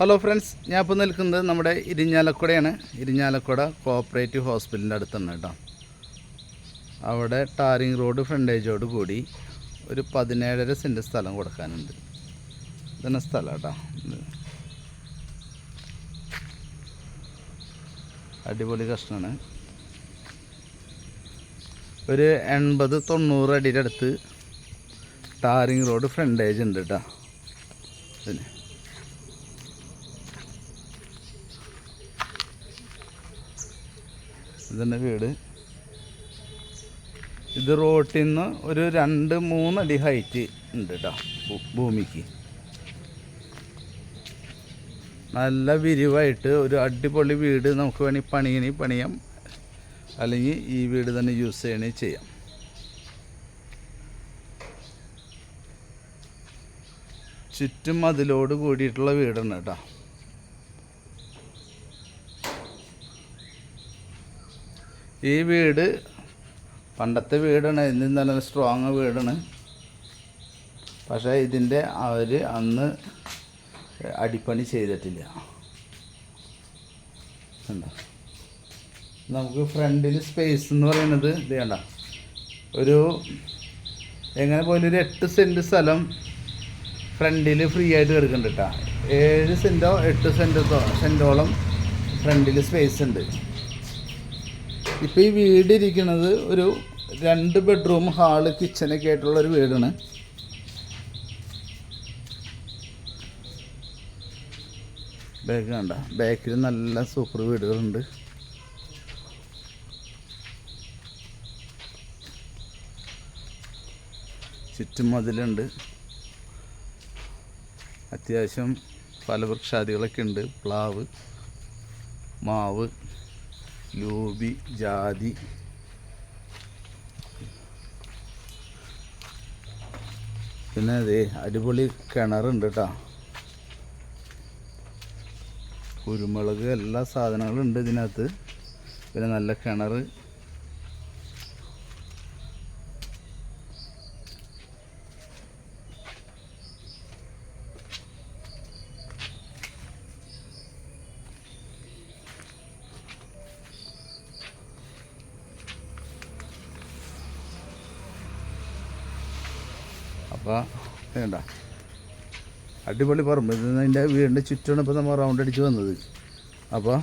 Hello friends ഞാൻ ഇപ്പോൾ നിൽക്കുന്നത് നമ്മുടെ ഇരിഞ്ഞാലക്കുടയാണ്. ഇരിഞ്ഞാലക്കുട കോപ്പറേറ്റീവ് ഹോസ്പിറ്റലിന്റെ അടുത്താണ് കേട്ടോ. അവിടെ ടാറിങ് റോഡ് ഫ്രണ്ടേജോട് കൂടി ഒരു പതിനേഴര സെന്റ് സ്ഥലം കൊടുക്കാനുണ്ട്. ഇതന്നെ സ്ഥലം കേട്ടോ. അടിപൊളി കഷ്ണമാണ് ഒരു എൺപത് തൊണ്ണൂറ് അടിയുടെ അടുത്ത് ടാറിങ് റോഡ് ഫ്രണ്ടേജ് ഉണ്ട് കേട്ടോ. ഇതന്നെ വീട്. ഇത് റോട്ടിൽ നിന്ന് ഒരു രണ്ട് മൂന്നടി ഹൈറ്റ് ഉണ്ട് കേട്ടോ ഭൂമിക്ക്. നല്ല വിരിവായിട്ട് ഒരു അടിപൊളി വീട് നമുക്ക് വേണമെങ്കിൽ പണിയണി പണിയാം. അല്ലെങ്കിൽ ഈ വീട് തന്നെ യൂസ് ചെയ്യണേ ചെയ്യാം. ചുറ്റും അതിലോട് കൂടിയിട്ടുള്ള വീടാണ് കേട്ടോ ഈ വീട് പണ്ടത്തെ വീടാണ് ഇന്ന് നല്ല സ്ട്രോങ് വീടാണ്. പക്ഷേ ഇതിന്റെ അവർ അന്ന് അടിപ്പണി ചെയ്തിട്ടില്ല. കണ്ടോ? നമുക്ക് ഫ്രണ്ടിൽ സ്പേസ് എന്ന് പറയുന്നത് ഇത് കണ്ട? ഒരു എങ്ങനെ പോലും ഒരു എട്ട് സെന്റ് സ്ഥലം ഫ്രണ്ടിൽ ഫ്രീ ആയിട്ട് കിടക്കുന്നുണ്ട് കേട്ടോ. ഏഴ് സെന്റോ എട്ട് സെന്റോ സെന്റോളം ഫ്രണ്ടിൽ സ്പേസ് ഉണ്ട്. ഇപ്പോൾ ഈ വീട് ഇരിക്കുന്നത് ഒരു രണ്ട് ബെഡ്റൂം ഹാൾ കിച്ചനൊക്കെ ആയിട്ടുള്ള ഒരു വീടാണ്. ബാക്ക് കണ്ട ബാക്കിൽ നല്ല സൂപ്പർ വീടുകളുണ്ട്. ചുറ്റും മതിലുണ്ട്. അത്യാവശ്യം ഫലവൃക്ഷാദികളൊക്കെ ഉണ്ട്. പ്ലാവ് മാവ് ലൂബി ജാതി. പിന്നെ അതെ അടിപൊളി കിണറുണ്ട് കേട്ടോ കുരുമുളക് എല്ലാ സാധനങ്ങളും ഉണ്ട് ഇതിനകത്ത്. പിന്നെ നല്ല കിണർ അപ്പോൾ വേണ്ട അടിപൊളി പറമ്പ്. ഇത് അതിന്റെ വീടിന്റെ ചുറ്റാണ് ഇപ്പോൾ നമ്മൾ റൗണ്ട് അടിച്ച് വന്നത്. അപ്പോൾ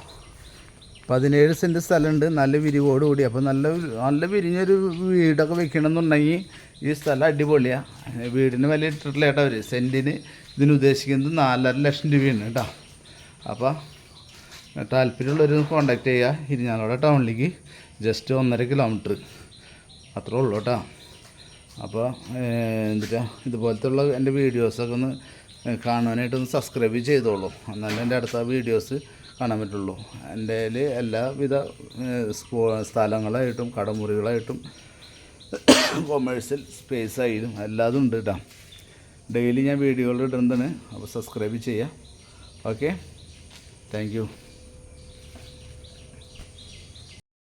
പതിനേഴ് സെന്റ് സ്ഥലമുണ്ട്. നല്ല വിരിവോട് കൂടി. അപ്പോൾ നല്ല നല്ല വിരിഞ്ഞൊരു വീടൊക്കെ വെക്കണമെന്നുണ്ടെങ്കിൽ ഈ സ്ഥലം അടിപൊളിയാണ് വീടിന് വില ഇട്ടിട്ടില്ല കേട്ടോ അവർ സെന്റിന് ഇതിന് ഉദ്ദേശിക്കുന്നത് നാലര ലക്ഷം രൂപയാണ് കേട്ടോ. അപ്പോൾ താല്പര്യമുള്ളവർ കോണ്ടാക്ട് ചെയ്യുക ഇരിഞ്ഞാലോടെ ടൗണിലേക്ക്. ജസ്റ്റ് ഒന്നര കിലോമീറ്റർ അത്രേ ഉള്ളൂ കേട്ടോ. അപ്പോൾ എന്താ ഇതുപോലത്തുള്ള എന്റെ വീഡിയോസൊക്കെ ഒന്ന് കാണാനായിട്ടൊന്ന് സബ്സ്ക്രൈബ് ചെയ്തോളൂ. എന്നാലും എന്റെ അടുത്ത വീഡിയോസ് കാണാൻ പറ്റുള്ളൂ. എന്റെ എല്ലാവിധ സ്ഥലങ്ങളായിട്ടും കടമുറികളായിട്ടും കൊമേഴ്സ്യൽ സ്പേസ് ആയാലും എല്ലാതും ഉണ്ട് കേട്ടോ ഡെയിലി ഞാൻ വീഡിയോകൾ ഇടുന്നതാണ്. അപ്പോൾ സബ്സ്ക്രൈബ് ചെയ്യുക ഓക്കെ? താങ്ക്